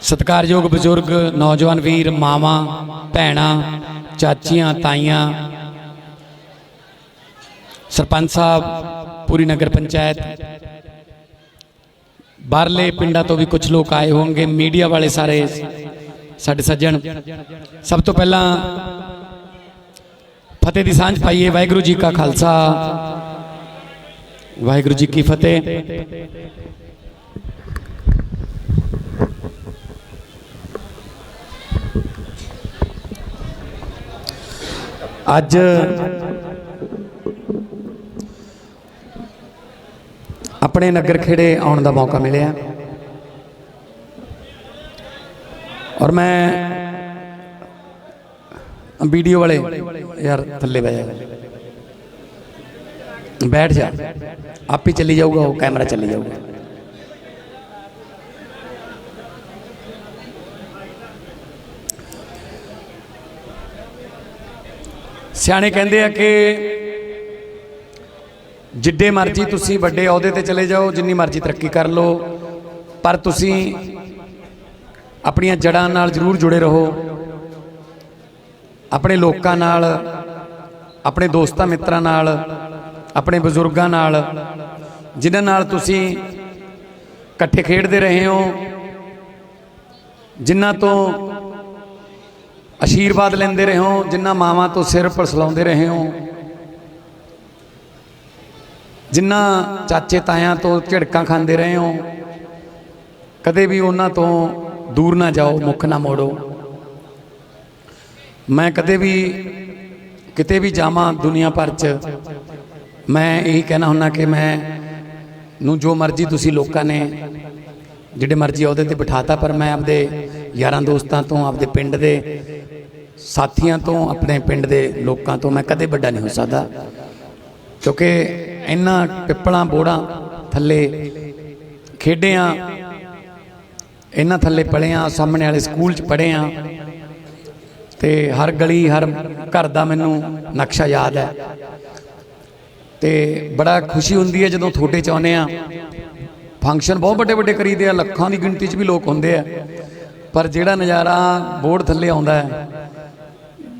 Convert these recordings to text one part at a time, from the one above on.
ਸਤਿਕਾਰਯੋਗ ਬਜ਼ੁਰਗ, ਨੌਜਵਾਨ ਵੀਰ, ਮਾਵਾਂ, ਭੈਣਾਂ, ਚਾਚੀਆਂ, ਤਾਈਆਂ, ਸਰਪੰਚ ਸਾਹਿਬ, ਪੂਰੀ ਨਗਰ ਪੰਚਾਇਤ, ਬਾਹਰਲੇ ਪਿੰਡਾਂ ਤੋਂ ਵੀ ਕੁਝ ਲੋਕ ਆਏ ਹੋਣਗੇ, ਮੀਡੀਆ ਵਾਲੇ ਸਾਰੇ ਸਾਡੇ ਸੱਜਣ। ਸਭ ਤੋਂ ਪਹਿਲਾਂ ਫਤਿਹ ਦੀ ਸਾਂਝ ਪਾਈਏ, ਵਾਹਿਗੁਰੂ ਜੀ ਕਾ ਖਾਲਸਾ। ਵਾਹਿਗੁਰੂ ਜੀ ਕੀ ਫਤਿਹ। ਅੱਜ ਆਪਣੇ ਨਗਰ ਖੇੜੇ ਆਉਣ ਦਾ ਮੌਕਾ ਮਿਲਿਆ। ਔਰ ਮੈਂ ਵੀਡੀਓ ਵਾਲੇ ਯਾਰ ਥੱਲੇ ਬਹਿ ਜਾ। ਬੈਠ ਜਾ। ਆਪ ਹੀ ਚੱਲੀ ਜਾਊਗਾ, ਉਹ ਕੈਮਰਾ ਚੱਲੀ ਜਾਊਗਾ। ਸਿਆਣੇ ਕਹਿੰਦੇ ਆ ਕਿ ਜਿੱਡੇ ਮਰਜ਼ੀ ਤੁਸੀਂ ਵੱਡੇ ਅਹੁਦੇ ਤੇ ਚਲੇ ਜਾਓ, ਜਿੰਨੀ ਮਰਜ਼ੀ ਤਰੱਕੀ ਕਰ ਲਓ, ਪਰ ਤੁਸੀਂ ਆਪਣੀਆਂ ਜੜਾਂ ਨਾਲ ਜ਼ਰੂਰ ਜੁੜੇ ਰਹੋ। ਆਪਣੇ ਲੋਕਾਂ ਨਾਲ, ਆਪਣੇ ਦੋਸਤਾਂ ਮਿੱਤਰਾਂ ਨਾਲ ਆਪਣੇ ਬਜ਼ੁਰਗਾਂ ਨਾਲ, ਜਿਨ੍ਹਾਂ ਨਾਲ ਤੁਸੀਂ ਇਕੱਠੇ ਖੇਡਦੇ ਰਹੇ ਹੋ, ਜਿਨ੍ਹਾਂ ਤੋਂ ਆਸ਼ੀਰਵਾਦ ਲੈਂਦੇ ਰਹੇ ਹੋ, ਜਿਨ੍ਹਾਂ ਮਾਵਾਂ ਤੋਂ ਸਿਰ ਪਰਸਲਾਉਂਦੇ ਰਹੇ ਹੋ, ਜਿਨ੍ਹਾਂ ਚਾਚੇ ਤਾਇਆਂ ਤੋਂ ਝਿੜਕਾਂ ਖਾਂਦੇ ਰਹੇ ਹੋ, ਕਦੇ ਵੀ ਉਹਨਾਂ ਤੋਂ ਦੂਰ ਨਾ ਜਾਓ, ਮੁੱਖ ਨਾ ਮੋੜੋ। ਮੈਂ ਕਦੇ ਵੀ ਕਿਤੇ ਵੀ ਜਾਵਾਂ ਦੁਨੀਆ ਭਰ 'ਚ ਮੈਂ ਇਹੀ ਕਹਿਣਾ ਹੁੰਨਾ ਕਿ ਮੈਂ ਨੂੰ ਜੋ ਮਰਜ਼ੀ ਤੁਸੀਂ ਲੋਕਾਂ ਨੇ ਜਿਹੜੇ ਮਰਜ਼ੀ ਅਹੁਦੇ ਤੇ ਬਿਠਾਤਾ, ਪਰ ਮੈਂ ਆਪਦੇ ਯਾਰਾਂ ਦੋਸਤਾਂ ਤੋਂ, ਆਪਦੇ ਪਿੰਡ ਦੇ ਸਾਥੀਆਂ ਤੋਂ, ਆਪਣੇ ਪਿੰਡ ਦੇ ਲੋਕਾਂ ਤੋਂ ਮੈਂ ਕਦੇ ਵੱਡਾ ਨਹੀਂ ਹੋ ਸਕਦਾ। ਕਿਉਂਕਿ ਇਹਨਾਂ ਪਿੱਪਲਾਂ ਬੋੜਾਂ ਥੱਲੇ ਖੇਡਿਆਂ ਇਹਨਾਂ ਥੱਲੇ ਪੜਿਆਂ ਸਾਹਮਣੇ ਵਾਲੇ ਸਕੂਲ 'ਚ ਪੜਿਆਂ ਤੇ ਹਰ ਗਲੀ, ਹਰ ਘਰ ਦਾ ਮੈਨੂੰ ਨਕਸ਼ਾ ਯਾਦ ਹੈ। ਤੇ ਬੜਾ ਖੁਸ਼ੀ ਹੁੰਦੀ ਹੈ ਜਦੋਂ ਤੁਹਾਡੇ ਚ ਆਉਂਦੇ ਆ ਫੰਕਸ਼ਨ ਬਹੁਤ ਵੱਡੇ ਵੱਡੇ ਕਰੀਦੇ ਆ, ਲੱਖਾਂ ਦੀ ਗਿਣਤੀ 'ਚ ਵੀ ਲੋਕ ਹੁੰਦੇ ਆ। ਪਰ ਜਿਹੜਾ ਨਜ਼ਾਰਾ ਬੋਰਡ ਥੱਲੇ ਆਉਂਦਾ ਹੈ,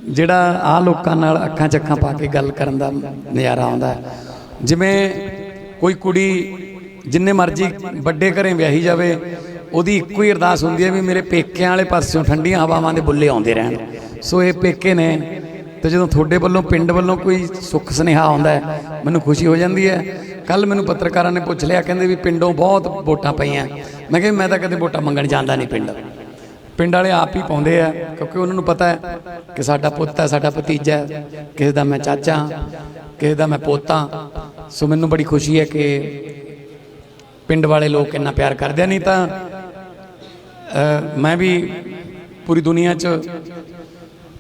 ਜਿਹੜਾ ਆ ਲੋਕਾਂ ਨਾਲ ਅੱਖਾਂ ਚੱਖਾਂ ਪਾ ਕੇ ਗੱਲ ਕਰਨ ਦਾ ਨਜ਼ਾਰਾ ਆਉਂਦਾ ਹੈ। ਜਿਵੇਂ ਕੋਈ ਕੁੜੀ ਜਿੰਨੇ ਮਰਜ਼ੀ ਵੱਡੇ ਘਰੇ ਵਿਆਹੀ ਜਾਵੇ, ਉਹਦੀ ਇੱਕੋ ਹੀ ਅਰਦਾਸ ਹੁੰਦੀ ਹੈ ਵੀ ਮੇਰੇ ਪੇਕਿਆਂ ਵਾਲੇ ਪਾਸਿਓਂ ਠੰਡੀਆਂ ਹਵਾਵਾਂ ਦੇ ਬੁੱਲੇ ਆਉਂਦੇ ਰਹਿਣ। ਸੋ ਇਹ ਪੇਕੇ ਨੇ ਤੇ ਜਦੋਂ ਤੁਹਾਡੇ ਵੱਲੋਂ, ਪਿੰਡ ਵੱਲੋਂ ਕੋਈ ਸੁੱਖ ਸੁਨੇਹਾ ਆਉਂਦਾ ਹੈ, ਮੈਨੂੰ ਖੁਸ਼ੀ ਹੋ ਜਾਂਦੀ ਹੈ। ਕੱਲ ਮੈਨੂੰ ਪੱਤਰਕਾਰਾਂ ਨੇ ਪੁੱਛ ਲਿਆ, ਕਹਿੰਦੇ ਵੀ ਪਿੰਡੋਂ ਬਹੁਤ ਵੋਟਾਂ ਪਈਆਂ। ਮੈਂ ਕਿਹਾ ਮੈਂ ਤਾਂ ਕਦੇ ਵੋਟਾਂ ਮੰਗਣ ਜਾਂਦਾ ਨਹੀਂ ਪਿੰਡ। ਪਿੰਡ ਵਾਲੇ ਆਪ ਹੀ ਪਾਉਂਦੇ ਆ, ਕਿਉਂਕਿ ਉਹਨਾਂ ਨੂੰ ਪਤਾ ਹੈ ਕਿ ਸਾਡਾ ਪੁੱਤ ਹੈ, ਸਾਡਾ ਭਤੀਜਾ ਹੈ, ਕਿਸੇ ਦਾ ਮੈਂ ਚਾਚਾ, ਕਿਸੇ ਦਾ ਮੈਂ ਪੋਤਾ। ਸੋ ਮੈਨੂੰ ਬੜੀ ਖੁਸ਼ੀ ਹੈ ਕਿ ਪਿੰਡ ਵਾਲੇ ਲੋਕ ਇੰਨਾ ਪਿਆਰ ਕਰਦੇ ਨਹੀਂ ਤਾਂ ਮੈਂ ਵੀ ਪੂਰੀ ਦੁਨੀਆ 'ਚ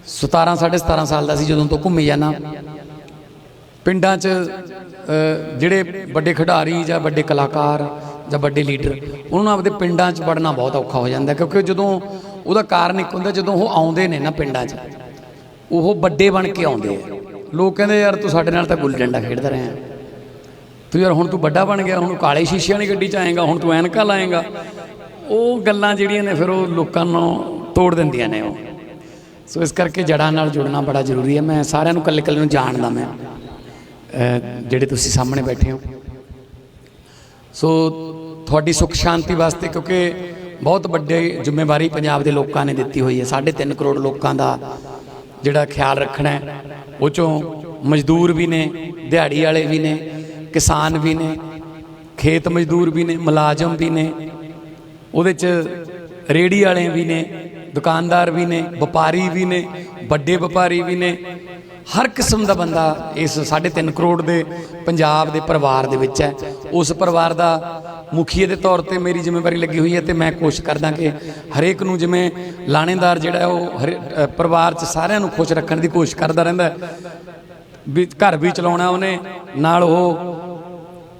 17 17.5 ਸਾਲ ਦਾ ਸੀ ਜਦੋਂ ਤੋਂ ਘੁੰਮੀ ਜਾਣਾ ਪਿੰਡਾਂ 'ਚ ਜਿਹੜੇ ਵੱਡੇ ਖਿਡਾਰੀ ਜਾਂ ਵੱਡੇ ਕਲਾਕਾਰ ਜਾਂ ਵੱਡੇ ਲੀਡਰ, ਉਹਨਾਂ ਨੂੰ ਆਪਦੇ ਪਿੰਡਾਂ 'ਚ ਵੜਨਾ ਬਹੁਤ ਔਖਾ ਹੋ ਜਾਂਦਾ, ਕਿਉਂਕਿ ਜਦੋਂ ਉਹਦਾ ਕਾਰਨ ਇੱਕ ਹੁੰਦਾ ਜਦੋਂ ਉਹ ਆਉਂਦੇ ਨੇ ਨਾ ਪਿੰਡਾਂ 'ਚ, ਉਹ ਵੱਡੇ ਬਣ ਕੇ ਆਉਂਦੇ ਆ। ਲੋਕ ਕਹਿੰਦੇ, ਯਾਰ ਤੂੰ ਸਾਡੇ ਨਾਲ ਤਾਂ ਗੁੱਲੀ ਡੰਡਾ ਖੇਡਦਾ ਰਿਹਾ। ਤੂੰ ਯਾਰ ਹੁਣ ਤੂੰ ਵੱਡਾ ਬਣ ਗਿਆ, ਹੁਣ ਕਾਲੇ ਸ਼ੀਸ਼ਿਆਂ ਵਾਲੀ ਗੱਡੀ 'ਚ ਆਏਗਾ, ਹੁਣ ਤੂੰ ਐਨਕਾਂ ਲਾਏਗਾ। ਉਹ ਗੱਲਾਂ ਜਿਹੜੀਆਂ ਨੇ ਫਿਰ ਉਹ ਲੋਕਾਂ ਨੂੰ ਤੋੜ ਦਿੰਦੀਆਂ ਨੇ ਉਹ। ਸੋ ਇਸ ਕਰਕੇ ਜੜਾਂ ਨਾਲ ਜੁੜਨਾ ਬੜਾ ਜ਼ਰੂਰੀ ਹੈ। ਮੈਂ ਸਾਰਿਆਂ ਨੂੰ ਇਕੱਲੇ ਇਕੱਲੇ ਨੂੰ ਜਾਣਦਾ ਮੈਂ ਜਿਹੜੇ ਤੁਸੀਂ ਸਾਹਮਣੇ ਬੈਠੇ ਹੋ। ਸੋ ਤੁਹਾਡੀ ਸੁੱਖ ਸ਼ਾਂਤੀ ਵਾਸਤੇ ਕਿਉਂਕਿ ਬਹੁਤ ਵੱਡੇ ਜ਼ਿੰਮੇਵਾਰੀ ਪੰਜਾਬ ਦੇ ਲੋਕਾਂ ਨੇ ਦਿੱਤੀ ਹੋਈ ਹੈ। 3.5 ਕਰੋੜ ਲੋਕਾਂ ਦਾ ਜਿਹੜਾ ਖਿਆਲ ਰੱਖਣਾ ਹੈ, ਉਹ ਚੋਂ ਮਜ਼ਦੂਰ ਵੀ ਨੇ, ਦਿਹਾੜੀ ਵਾਲੇ ਵੀ ਨੇ, ਕਿਸਾਨ ਵੀ ਨੇ, ਖੇਤ ਮਜ਼ਦੂਰ ਵੀ ਨੇ, ਮੁਲਾਜ਼ਮ ਵੀ ਨੇ, ਉਹਦੇ ਚ ਰੇੜੀ ਵਾਲੇ ਵੀ ਨੇ ਦੁਕਾਨਦਾਰ ਵੀ ਨੇ, ਵਪਾਰੀ ਵੀ ਨੇ, ਵੱਡੇ ਵਪਾਰੀ ਵੀ ਨੇ। ਹਰ ਕਿਸਮ ਦਾ ਬੰਦਾ ਇਸ 3.5 ਕਰੋੜ ਦੇ ਪੰਜਾਬ ਦੇ ਪਰਿਵਾਰ ਦੇ ਵਿੱਚ ਹੈ। ਉਸ ਪਰਿਵਾਰ ਦਾ ਮੁਖੀਏ ਦੇ ਤੌਰ ਤੇ ਮੇਰੀ ਜ਼ਿੰਮੇਵਾਰੀ ਲੱਗੀ ਹੋਈ ਹੈ ਤੇ ਮੈਂ ਕੋਸ਼ਿਸ਼ ਕਰਦਾ ਕਿ ਹਰੇਕ ਨੂੰ ਜਿਵੇਂ ਲਾਣੇਦਾਰ ਜਿਹੜਾ ਉਹ ਹਰੇ- ਪਰਿਵਾਰ 'ਚ ਸਾਰਿਆਂ ਨੂੰ ਖੁਸ਼ ਰੱਖਣ ਦੀ ਕੋਸ਼ਿਸ਼ ਕਰਦਾ ਰਹਿੰਦਾ ਵੀ ਘਰ ਵੀ ਚਲਾਉਣਾ ਉਹਨੇ, ਨਾਲ ਉਹ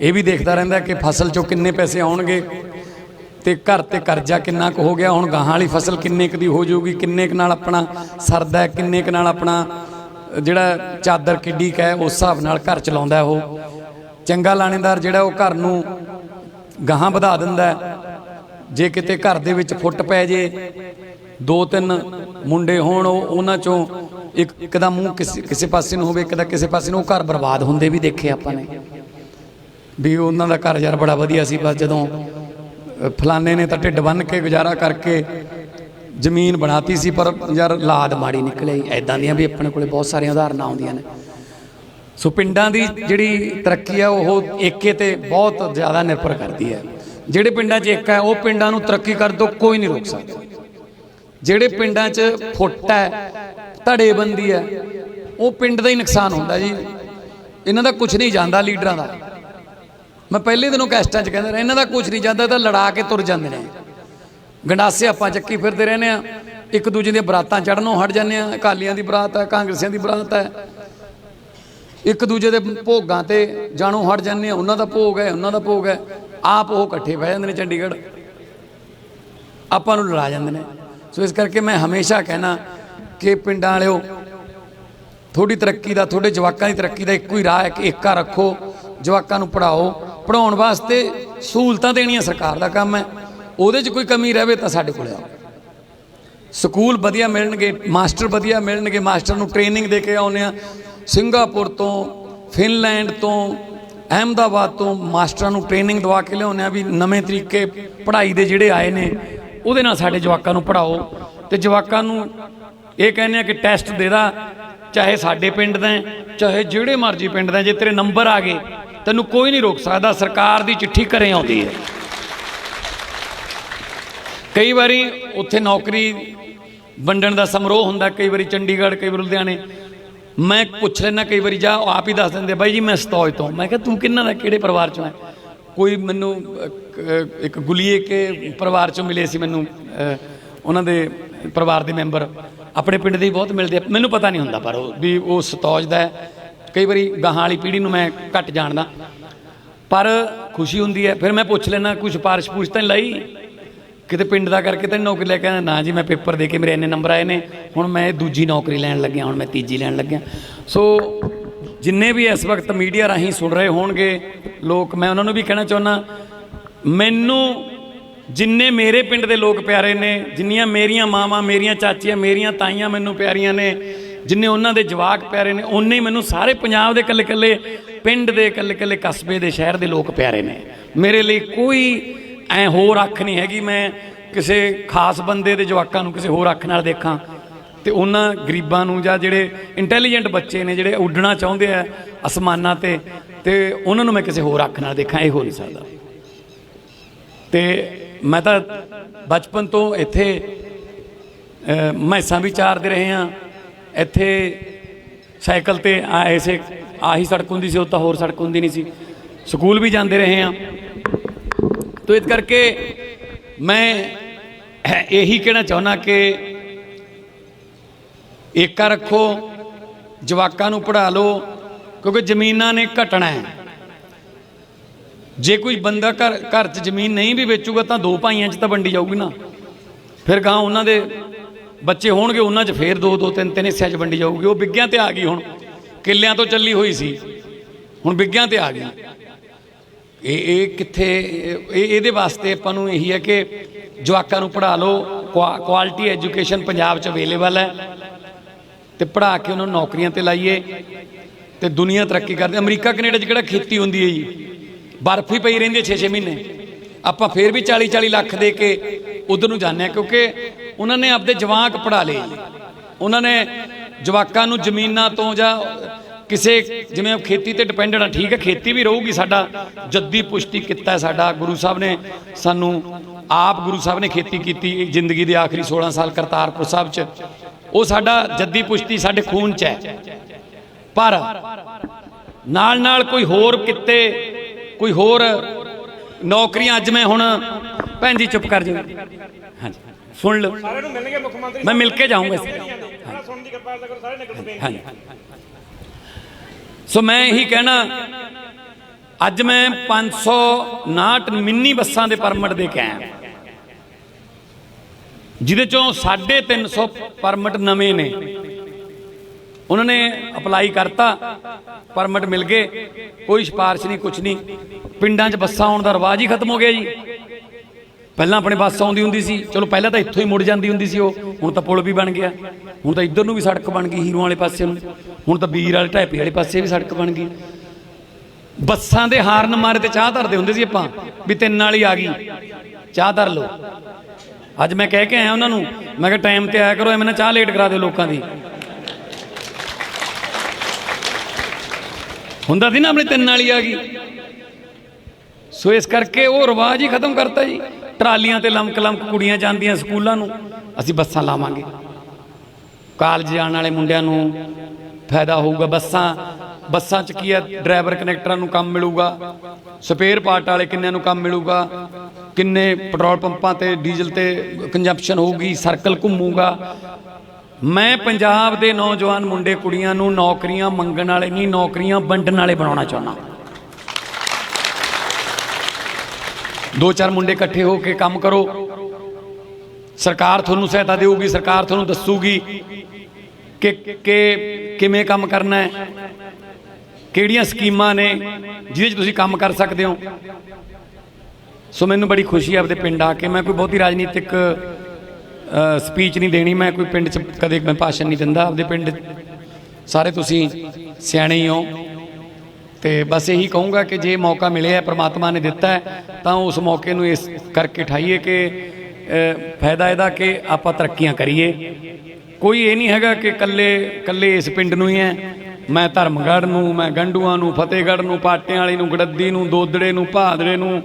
ਇਹ ਵੀ ਦੇਖਦਾ ਰਹਿੰਦਾ ਕਿ ਫਸਲ ਚੋਂ ਕਿੰਨੇ ਪੈਸੇ ਆਉਣਗੇ। ਤੇ ਘਰ ਤੇ ਕਰਜ਼ਾ ਕਿੰਨਾ ਕੁ ਹੋ ਗਿਆ? ਹੁਣ ਗਾਹਾਂ ਵਾਲੀ ਫਸਲ ਕਿੰਨੇ ਕੁ ਦੀ ਹੋ ਜਾਊਗੀ? ਕਿੰਨੇ ਕੁ ਨਾਲ ਆਪਣਾ ਸਰਦਾ ਕਿੰਨੇ ਕੁ ਨਾਲ ਆਪਣਾ ਜਿਹੜਾ ਚਾਦਰ ਕਿੱਡੀ ਕੈ ਉਸ ਹਿਸਾਬ ਨਾਲ ਘਰ ਚਲਾਉਂਦਾ ਉਹ? ਚੰਗਾ ਲਾਣੇਦਾਰ ਜਿਹੜਾ ਉਹ ਘਰ ਨੂੰ ਗਾਹਾਂ ਵਧਾ ਦਿੰਦਾ ਜੇ ਕਿਤੇ ਘਰ ਦੇ ਵਿੱਚ ਫੁੱਟ ਪੈ ਜੇ, ਦੋ ਤਿੰਨ ਮੁੰਡੇ ਹੋਣ, ਉਹ ਉਹਨਾਂ ਚੋਂ ਇੱਕ ਇੱਕ ਦਾ ਮੂੰਹ ਕਿਸੇ ਕਿਸੇ ਪਾਸੇ ਨੂੰ ਹੋਵੇ, ਇੱਕ ਦਾ ਕਿਸੇ ਪਾਸੇ ਨੂੰ, ਉਹ ਘਰ ਬਰਬਾਦ ਹੁੰਦੇ ਵੀ ਦੇਖੇ ਆਪਾਂ ਨੇ। ਵੀ ਉਹਨਾਂ ਦਾ ਘਰ ਯਾਰ ਬੜਾ ਵਧੀਆ ਸੀ, ਬਸ ਜਦੋਂ ਫਲਾਣੇ ਨੇ ਤਾਂ ਢਿੱਡ ਬੰਨ ਕੇ ਗੁਜ਼ਾਰਾ ਕਰਕੇ ਜ਼ਮੀਨ ਬਣਾਤੀ ਸੀ, ਪਰ ਯਾਰ ਲਾਦ ਮਾੜੀ ਨਿਕਲੇ। ਐਦਾਂ ਦੀਆਂ ਵੀ ਆਪਣੇ ਕੋਲੇ ਬਹੁਤ ਸਾਰੀਆਂ ਉਦਾਹਰਨਾਂ ਆਉਂਦੀਆਂ ਨੇ। ਸੋ ਪਿੰਡਾਂ ਦੀ ਜਿਹੜੀ ਤਰੱਕੀ ਆ, ਉਹ ਏਕੇ ਤੇ ਬਹੁਤ ਜ਼ਿਆਦਾ ਨਿਰਭਰ ਕਰਦੀ ਹੈ। ਜਿਹੜੇ ਪਿੰਡਾਂ 'ਚ ਏਕਾ ਹੈ, ਉਹ ਪਿੰਡਾਂ ਨੂੰ ਤਰੱਕੀ ਕਰਨ ਤੋਂ ਕੋਈ ਨਹੀਂ ਰੋਕ ਸਕਦਾ। ਜਿਹੜੇ ਪਿੰਡਾਂ 'ਚ ਫੁੱਟ ਹੈ, ਧੜੇਬੰਦੀ ਹੈ, ਉਹ ਪਿੰਡ ਦਾ ਹੀ ਨੁਕਸਾਨ ਹੁੰਦਾ ਜੀ। ਇਹਨਾਂ ਦਾ ਕੁਝ ਨਹੀਂ ਜਾਂਦਾ ਲੀਡਰਾਂ ਦਾ। ਮੈਂ ਪਹਿਲੇ ਦਿਨੋਂ ਕੈਸਟਾਂ 'ਚ ਕਹਿੰਦਾ ਰਿਹਾ, ਇਹਨਾਂ ਦਾ ਕੁਝ ਨਹੀਂ ਜਾਂਦਾ ਤਾਂ ਲੜਾ ਕੇ ਤੁਰ ਜਾਂਦੇ ਨੇ। ਗੰਡਾਸੇ ਆਪਾਂ ਚੱਕੀ ਫਿਰਦੇ ਰਹਿੰਦੇ ਆ ਇੱਕ ਦੂਜੇ ਦੀਆਂ ਬਰਾਤਾਂ ਚੜਨੋਂ ਹਟ ਜਾਂਦੇ ਆ ਅਕਾਲੀਆਂ ਦੀ ਬਰਾਤ ਹੈ, ਕਾਂਗਰਸੀਆਂ ਦੀ ਬਰਾਤ ਹੈ। ਇੱਕ ਦੂਜੇ ਦੇ ਭੋਗਾਂ ਤੇ ਜਾਣੋਂ ਹਟ ਜਾਂਦੇ ਆ ਉਹਨਾਂ ਦਾ ਭੋਗ ਹੈ, ਉਹਨਾਂ ਦਾ ਭੋਗ ਹੈ। ਆਪ ਉਹ ਇਕੱਠੇ ਬਹਿ ਜਾਂਦੇ ਨੇ ਚੰਡੀਗੜ੍ਹ। ਆਪਾਂ ਨੂੰ ਲੜਾ ਜਾਂਦੇ ਨੇ। ਸੋ ਇਸ ਕਰਕੇ ਮੈਂ ਹਮੇਸ਼ਾ ਕਹਿਣਾ ਕਿ ਪਿੰਡਾਂ ਵਾਲਿਓ ਤੁਹਾਡੀ ਤਰੱਕੀ ਦਾ ਤੁਹਾਡੇ ਜਵਾਕਾਂ ਦੀ ਤਰੱਕੀ ਦਾ ਇੱਕੋ ਹੀ ਰਾਹ ਹੈ ਕਿ ਏਕਾ ਰੱਖੋ, ਜਵਾਕਾਂ ਨੂੰ ਪੜ੍ਹਾਓ। ਪੜਾਉਣ ਵਾਸਤੇ ਸਹੂਲਤਾਂ ਦੇਣੀਆਂ ਸਰਕਾਰ ਦਾ ਕੰਮ ਹੈ। ਉਹਦੇ 'ਚ ਕੋਈ ਕਮੀ ਰਹੇ ਤਾਂ ਸਾਡੇ ਕੋਲ ਆਓ। ਸਕੂਲ ਵਧੀਆ ਮਿਲਣਗੇ, ਮਾਸਟਰ ਵਧੀਆ ਮਿਲਣਗੇ, ਮਾਸਟਰ ਨੂੰ ਟ੍ਰੇਨਿੰਗ ਦੇ ਕੇ ਆਉਨੇ ਆ ਸਿੰਗਾਪੁਰ ਤੋਂ, ਫਿਨਲੈਂਡ ਤੋਂ, ਅਹਿਮਦਾਬਾਦ ਤੋਂ ਮਾਸਟਰਾਂ ਨੂੰ ਟ੍ਰੇਨਿੰਗ ਦਵਾ ਕੇ ਲਿਆਉਂਦੇ ਆ ਵੀ ਨਵੇਂ ਤਰੀਕੇ ਪੜ੍ਹਾਈ ਦੇ ਜਿਹੜੇ ਆਏ ਨੇ, ਉਹਦੇ ਨਾਲ ਸਾਡੇ ਜਵਾਕਾਂ ਨੂੰ ਪੜ੍ਹਾਓ। ਤੇ ਜਵਾਕਾਂ ਨੂੰ ਇਹ ਕਹਿੰਦੇ ਆ ਕਿ ਟੈਸਟ ਦੇ ਦਾ, ਚਾਹੇ ਸਾਡੇ ਪਿੰਡ ਦਾ ਚਾਹੇ ਜਿਹੜੇ ਮਰਜ਼ੀ ਪਿੰਡ ਦਾ ਜੇ ਤੇਰੇ ਨੰਬਰ ਆ ਗਏ ਤੈਨੂੰ ਕੋਈ ਨਹੀਂ ਰੋਕ ਸਕਦਾ, ਸਰਕਾਰ ਦੀ ਚਿੱਠੀ ਘਰੇ ਆਉਂਦੀ ਹੈ। ਕਈ ਵਾਰੀ ਉੱਥੇ ਨੌਕਰੀ ਵੰਡਣ ਦਾ ਸਮਾਰੋਹ ਹੁੰਦਾ, ਕਈ ਵਾਰੀ ਚੰਡੀਗੜ੍ਹ, ਕਈ ਵਾਰ ਲੁਧਿਆਣੇ। ਮੈਂ ਪੁੱਛ ਲੈਣਾ ਕਈ ਵਾਰੀ ਜਾ, ਉਹ ਆਪ ਹੀ ਦੱਸ ਦਿੰਦੇ, ਬਾਈ ਜੀ, ਮੈਂ ਸਤੌਜ ਤੋਂ ਮੈਂ ਕਿਹਾ, ਤੂੰ ਕਿੰਨਾ ਦਾ, ਕਿਹੜੇ ਪਰਿਵਾਰ ਚੋਂ ਹੈ? ਕੋਈ ਮੈਨੂੰ ਇੱਕ ਗੁਲੀਏ ਕੇ ਪਰਿਵਾਰ ਚੋਂ ਮਿਲੇ ਸੀ ਮੈਨੂੰ ਉਹਨਾਂ ਦੇ ਪਰਿਵਾਰ ਦੇ ਮੈਂਬਰ। ਆਪਣੇ ਪਿੰਡ ਦੇ ਬਹੁਤ ਮਿਲਦੇ ਮੈਨੂੰ ਪਤਾ ਨਹੀਂ ਹੁੰਦਾ, ਪਰ ਉਹ ਵੀ ਉਹ ਸਤੌਜ ਦਾ ਹੈ। ਕਈ ਵਾਰੀ ਗਾਹਾਂ ਵਾਲੀ ਪੀੜ੍ਹੀ ਨੂੰ ਮੈਂ ਘੱਟ ਜਾਣਦਾ। ਪਰ ਖੁਸ਼ੀ ਹੁੰਦੀ ਹੈ, ਫਿਰ ਮੈਂ ਪੁੱਛ ਲੈਣਾ ਕੋਈ ਸਿਫਾਰਿਸ਼ ਪੁੱਛ ਤਾਂ ਨਹੀਂ ਲਈ? ਕਿਤੇ ਪਿੰਡ ਦਾ ਕਰਕੇ ਤਾਂ ਨੌਕਰੀ ਲੈ ਕੇ ਆਇਆ ਨਾ ਜੀ, ਮੈਂ ਪੇਪਰ ਦੇ ਕੇ ਮੇਰੇ ਇੰਨੇ ਨੰਬਰ ਆਏ ਨੇ, ਹੁਣ ਮੈਂ ਦੂਜੀ ਨੌਕਰੀ ਲੈਣ ਲੱਗਿਆ, ਹੁਣ ਮੈਂ ਤੀਜੀ ਲੈਣ ਲੱਗਿਆ। ਸੋ ਜਿੰਨੇ ਵੀ ਇਸ ਵਕਤ ਮੀਡੀਆ ਰਾਹੀਂ ਸੁਣ ਰਹੇ ਹੋਣਗੇ, ਲੋਕ, ਮੈਂ ਉਹਨਾਂ ਨੂੰ ਵੀ ਕਹਿਣਾ ਚਾਹੁੰਦਾ, ਮੈਨੂੰ ਜਿੰਨੇ ਮੇਰੇ ਪਿੰਡ ਦੇ ਲੋਕ ਪਿਆਰੇ ਨੇ, ਜਿੰਨੀਆਂ ਮੇਰੀਆਂ ਮਾਵਾਂ, ਮੇਰੀਆਂ ਚਾਚੀਆਂ, ਮੇਰੀਆਂ ਤਾਈਆਂ ਮੈਨੂੰ ਪਿਆਰੀਆਂ ਨੇ ਜਿੰਨੇ ਉਹਨਾਂ ਦੇ ਜਵਾਕ ਪਿਆਰੇ ਨੇ ਓਨੇ ਹੀ ਮੈਨੂੰ ਸਾਰੇ ਪੰਜਾਬ ਦੇ ਇਕੱਲੇ ਇਕੱਲੇ ਪਿੰਡ ਦੇ ਇਕੱਲੇ ਇਕੱਲੇ ਕਸਬੇ ਦੇ ਸ਼ਹਿਰ ਦੇ ਲੋਕ ਪਿਆਰੇ ਨੇ। ਮੇਰੇ ਲਈ ਕੋਈ ਐ ਹੋਰ ਅੱਖ ਨਹੀਂ ਹੈਗੀ ਮੈਂ ਕਿਸੇ ਖਾਸ ਬੰਦੇ ਦੇ ਜਵਾਕਾਂ ਨੂੰ ਕਿਸੇ ਹੋਰ ਅੱਖ ਨਾਲ ਦੇਖਾਂ ਤੇ ਉਹਨਾਂ ਗਰੀਬਾਂ ਨੂੰ ਜਾਂ ਜਿਹੜੇ ਇੰਟੈਲੀਜੈਂਟ ਬੱਚੇ ਨੇ ਜਿਹੜੇ ਉੱਡਣਾ ਚਾਹੁੰਦੇ ਆ ਅਸਮਾਨਾਂ ਤੇ ਤੇ ਉਹਨਾਂ ਨੂੰ ਮੈਂ ਕਿਸੇ ਹੋਰ ਅੱਖ ਨਾਲ ਦੇਖਾਂ ਇਹ ਹੋ ਨਹੀਂ ਸਕਦਾ। ਤੇ ਮੈਂ ਤਾਂ ਬਚਪਨ ਤੋਂ ਇੱਥੇ ਅਹ, ਮੈਸਾਂ ਵੀ ਚਾਰਦੇ ਰਹੇ ਆ ਇੱਥੇ ਸਾਈਕਲ ਤੇ ਆ ਐਸੇ ਆਹੀ ਸੜਕ ਹੁੰਦੀ ਸੀ, ਉਹ ਤਾਂ ਹੋਰ ਸੜਕ ਹੁੰਦੀ ਨਹੀਂ ਸੀ। ਸਕੂਲ ਵੀ ਜਾਂਦੇ ਰਹੇ ਆ ਤੋ ਇਸ ਕਰਕੇ ਮੈਂ ਇਹੀ ਕਹਿਣਾ ਚਾਹੁੰਦਾ ਕਿ ਏਕਾ ਰੱਖੋ, ਜਵਾਕਾਂ ਨੂੰ ਪੜ੍ਹਾ ਲਓ, ਕਿਉਂਕਿ ਜ਼ਮੀਨਾਂ ਨੇ ਘਟਣਾ ਹੈ। ਜੇ ਕੋਈ ਬੰਦਾ ਘਰ ਘਰ 'ਚ ਜ਼ਮੀਨ ਨਹੀਂ ਵੀ ਵੇਚੂਗਾ ਤਾਂ ਦੋ ਭਾਈਆਂ 'ਚ ਤਾਂ ਵੰਡੀ ਜਾਊਗੀ ਨਾ। ਫਿਰ ਗਾਂ ਉਹਨਾਂ ਦੇ ਬੱਚੇ ਹੋਣਗੇ, ਉਹਨਾਂ 'ਚ ਫੇਰ ਦੋ ਦੋ, ਤਿੰਨ ਤਿੰਨ ਹਿੱਸਿਆਂ 'ਚ ਵੰਡੀ ਜਾਊਗੀ। ਉਹ ਵਿੱਗਿਆਂ ਤੇ ਆ ਗਈ ਹੁਣ। ਕਿੱਲਿਆਂ ਤੋਂ ਚੱਲੀ ਹੋਈ ਸੀ। ਹੁਣ ਵਿੱਗਿਆਂ ਤੇ ਆ ਗਈ। ਇਹ ਇਹ ਕਿੱਥੇ, ਇਹ, ਇਹਦੇ ਵਾਸਤੇ ਆਪਾਂ ਨੂੰ ਇਹੀ ਹੈ ਕਿ ਜਵਾਕਾਂ ਨੂੰ ਪੜ੍ਹਾ ਲਓ। ਕੁਆਲਿਟੀ ਐਜੂਕੇਸ਼ਨ ਪੰਜਾਬ 'ਚ ਅਵੇਲੇਬਲ ਹੈ। ਤੇ ਪੜ੍ਹਾ ਕੇ ਉਹਨਾਂ ਨੂੰ ਨੌਕਰੀਆਂ ਤੇ ਲਾਈਏ। ਤੇ ਦੁਨੀਆ ਤਰੱਕੀ ਕਰਦੇ। ਅਮਰੀਕਾ, ਕੈਨੇਡਾ 'ਚ ਕਿਹੜਾ ਖੇਤੀ ਹੁੰਦੀ ਹੈ ਜੀ? ਬਰਫ਼ ਹੀ ਪਈ ਰਹਿੰਦੀ ਹੈ 6-6 ਮਹੀਨੇ। ਆਪਾਂ ਫੇਰ ਵੀ 40-40 ਲੱਖ ਦੇ ਕੇ ਉਧਰ ਨੂੰ ਜਾਂਦੇ ਆ ਕਿਉਂਕਿ ਉਹਨਾਂ ਨੇ ਆਪਦੇ ਜਵਾਕ ਪੜ੍ਹਾ ਲਏ। ਉਹਨਾਂ ਨੇ ਜਵਾਕਾਂ ਨੂੰ ਜ਼ਮੀਨਾਂ ਤੋਂ ਜਾਂ ਕਿਸੇ, ਜਿਵੇਂ ਖੇਤੀ ਤੇ ਡਿਪੈਂਡੈਂਟ ਆ, ਠੀਕ ਹੈ, ਖੇਤੀ ਵੀ ਰਹੂਗੀ ਸਾਡਾ। ਜੱਦੀ ਪੁਸ਼ਤੀ ਕੀਤਾ ਸਾਡਾ ਗੁਰੂ ਸਾਹਿਬ ਨੇ। ਸਾਨੂੰ ਆਪ ਗੁਰੂ ਸਾਹਿਬ ਨੇ ਖੇਤੀ ਕੀਤੀ ਜ਼ਿੰਦਗੀ ਦੇ ਆਖਰੀ 16 ਸਾਲ ਕਰਤਾਰਪੁਰ ਸਾਹਿਬ 'ਚ। ਉਹ ਸਾਡਾ ਜੱਦੀ ਪੁਸ਼ਤੀ ਸਾਡੇ ਖੂਨ 'ਚ ਹੈ। ਪਰ ਨਾਲ ਨਾਲ ਕੋਈ ਹੋਰ ਕਿੱਤੇ, ਕੋਈ ਹੋਰ ਨੌਕਰੀਆਂ ਅੱਜ ਮੈਂ ਹੁਣ ਭੈਣ ਜੀ ਚੁੱਪ ਕਰ ਜਾਓ। ਹਾਂਜੀ। ਸੁਣ ਲਓ। ਸਾਰਿਆਂ ਨੂੰ ਮਿਲਣਗੇ ਮੁੱਖ ਮੰਤਰੀ ਮੈਂ ਮਿਲ ਕੇ ਜਾਊਂਗਾ। ਸੁਣਨ ਦੀ ਕਿਰਪਾਲਤਾ ਕਰੋ ਸਾਰੇ ਨਗਰ ਬੇਨਤੀ ਹਾਂਜੀ। ਸੋ ਮੈਂ ਇਹੀ ਕਹਿਣਾ ਅੱਜ ਮੈਂ 559 ਮਿੰਨੀ ਬੱਸਾਂ ਦੇ ਪਰਮਿਟ ਦੇ ਕੇ ਆਇਆ। ਜਿਹਦੇ ਚੋਂ 350 ਪਰਮਿਟ ਨਵੇਂ ਨੇ। ਉਹਨਾਂ ਨੇ ਅਪਲਾਈ ਕਰਤਾ ਪਰਮਿਟ ਮਿਲ ਗਏ ਕੋਈ ਸਿਫਾਰਿਸ਼ ਨਹੀਂ ਕੁਛ ਨਹੀਂ ਪਿੰਡਾਂ 'ਚ ਬੱਸਾਂ ਆਉਣ ਦਾ ਰਿਵਾਜ ਹੀ ਖਤਮ ਹੋ ਗਿਆ ਜੀ ਪਹਿਲਾਂ ਆਪਣੇ ਬੱਸ ਆਉਂਦੀ ਹੁੰਦੀ ਸੀ ਚਲੋ ਪਹਿਲਾਂ ਤਾਂ ਇੱਥੋਂ ਹੀ ਮੁੜ ਜਾਂਦੀ ਹੁੰਦੀ ਸੀ ਉਹ ਹੁਣ ਤਾਂ ਪੁਲ ਵੀ ਬਣ ਗਿਆ ਹੁਣ ਤਾਂ ਇੱਧਰ ਨੂੰ ਵੀ ਸੜਕ ਬਣ ਗਈ ਹੀਰੋਂ ਵਾਲੇ ਪਾਸੇ ਨੂੰ ਹੁਣ ਤਾਂ ਬੀਰ ਵਾਲੇ ਢਾਪੀ ਵਾਲੇ ਪਾਸੇ ਵੀ ਸੜਕ ਬਣ ਗਈ ਬੱਸਾਂ ਦੇ ਹਾਰਨ ਮਾਰੇ ਤੇ ਚਾਹ ਧਰਦੇ ਹੁੰਦੇ ਸੀ ਆਪਾਂ ਵੀ ਤਿੰਨ ਵਾਲੀ ਆ ਗਈ। ਚਾਹ ਧਰ ਲਓ। ਅੱਜ ਮੈਂ ਕਹਿ ਕੇ ਆਇਆ ਉਹਨਾਂ ਨੂੰ, ਮੈਂ ਕਿਹਾ ਟਾਈਮ ਤੇ ਆਇਆ ਕਰੋ, ਐਵੇਂ ਨਾ ਚਾਹ ਲੇਟ ਕਰਾ ਦਿਓ ਲੋਕਾਂ ਦੀ। ਹੁੰਦਾ ਸੀ ਨਾ ਆਪਣੀ ਤਿੰਨ ਵਾਲੀ ਆ ਗਈ। ਸੋ ਇਸ ਕਰਕੇ ਉਹ ਰਿਵਾਜ ਹੀ ਖਤਮ ਕਰਤਾ ਜੀ। ਟਰਾਲੀਆਂ ਤੇ ਲੰਮਕ ਲੰਮਕ ਕੁੜੀਆਂ ਜਾਂਦੀਆਂ ਸਕੂਲਾਂ ਨੂੰ। ਅਸੀਂ ਬੱਸਾਂ ਲਾਵਾਂਗੇ। ਕਾਲਜ ਜਾਣ ਵਾਲੇ ਮੁੰਡਿਆਂ ਨੂੰ ਫਾਇਦਾ ਹੋਊਗਾ ਬੱਸਾਂ। ਬੱਸਾਂ 'ਚ ਕੀ ਹੈ ਡਰਾਈਵਰ ਕਨੈਕਟਰਾਂ ਨੂੰ ਕੰਮ ਮਿਲੂਗਾ। ਸਪੇਅਰ ਪਾਰਟ ਵਾਲੇ ਕਿੰਨਿਆਂ ਨੂੰ ਕੰਮ ਮਿਲੂਗਾ। ਕਿੰਨੇ ਪੈਟਰੋਲ ਪੰਪਾਂ ਤੇ, ਡੀਜ਼ਲ ਤੇ ਕੰਜੰਪਸ਼ਨ ਹੋਊਗੀ ਸਰਕਲ ਘੁੰਮੂਗਾ। ਮੈਂ ਪੰਜਾਬ ਦੇ ਨੌਜਵਾਨ ਮੁੰਡੇ ਕੁੜੀਆਂ ਨੂੰ ਨੌਕਰੀਆਂ ਮੰਗਣ ਵਾਲੇ ਨਹੀਂ, ਨੌਕਰੀਆਂ ਵੰਡਣ ਵਾਲੇ ਬਣਾਉਣਾ ਚਾਹੁੰਦਾ। ਦੋ ਚਾਰ ਮੁੰਡੇ ਇਕੱਠੇ ਹੋ ਕੇ ਕੰਮ ਕਰੋ। ਸਰਕਾਰ ਤੁਹਾਨੂੰ ਸਹਾਇਤਾ ਦੇਊਗੀ, ਸਰਕਾਰ ਤੁਹਾਨੂੰ ਦੱਸੂਗੀ ਕਿ ਕਿ ਕਿਵੇਂ ਕੰਮ ਕਰਨਾ ਹੈ, ਕਿਹੜੀਆਂ ਸਕੀਮਾਂ ਨੇ ਜਿਹਦੇ 'ਚ ਤੁਸੀਂ ਕੰਮ ਕਰ ਸਕਦੇ ਹੋ। ਸੋ ਮੈਨੂੰ ਬੜੀ ਖੁਸ਼ੀ ਹੈ ਆਪਦੇ ਪਿੰਡ ਆ ਕੇ। ਮੈਂ ਕੋਈ ਬਹੁਤੀ ਰਾਜਨੀਤਿਕ ਸਪੀਚ ਨਹੀਂ ਦੇਣੀ, ਮੈਂ ਕੋਈ ਪਿੰਡ 'ਚ ਕਦੇ ਮੈਂ ਭਾਸ਼ਣ ਨਹੀਂ ਦਿੰਦਾ, ਆਪਦੇ ਪਿੰਡ ਸਾਰੇ ਤੁਸੀਂ ਸਿਆਣੇ ਹੀ ਹੋ। ਤੇ ਬਸ ਇਹੀ ਕਹੂੰਗਾ ਕਿ ਜੇ ਮੌਕਾ ਮਿਲਿਆ, ਪ੍ਰਮਾਤਮਾ ਨੇ ਦਿੱਤਾ ਹੈ, ਤਾਂ ਉਸ ਮੌਕੇ ਨੂੰ ਇਸ ਕਰਕੇ ਠਾਈਏ ਕਿ ਫਾਇਦਾ ਇਹਦਾ ਕਿ ਆਪਾਂ ਤਰੱਕੀਆਂ ਕਰੀਏ। ਕੋਈ ਇਹ ਨਹੀਂ ਹੈਗਾ ਕਿ ਕੱਲੇ ਕੱਲੇ ਇਸ ਪਿੰਡ ਨੂੰ ਹੀ ਹੈ। ਮੈਂ ਧਰਮਗੜ੍ਹ ਨੂੰ, ਮੈਂ ਗੰਡੂਆਂ ਨੂੰ, ਫਤਿਹਗੜ੍ਹ ਨੂੰ, ਪਾਟਿਆਂ ਵਾਲੀ ਨੂੰ, ਗੜੱਦੀ ਨੂੰ ਦੋਦੜੇ ਨੂੰ, ਭਾਦੜੇ ਨੂੰ,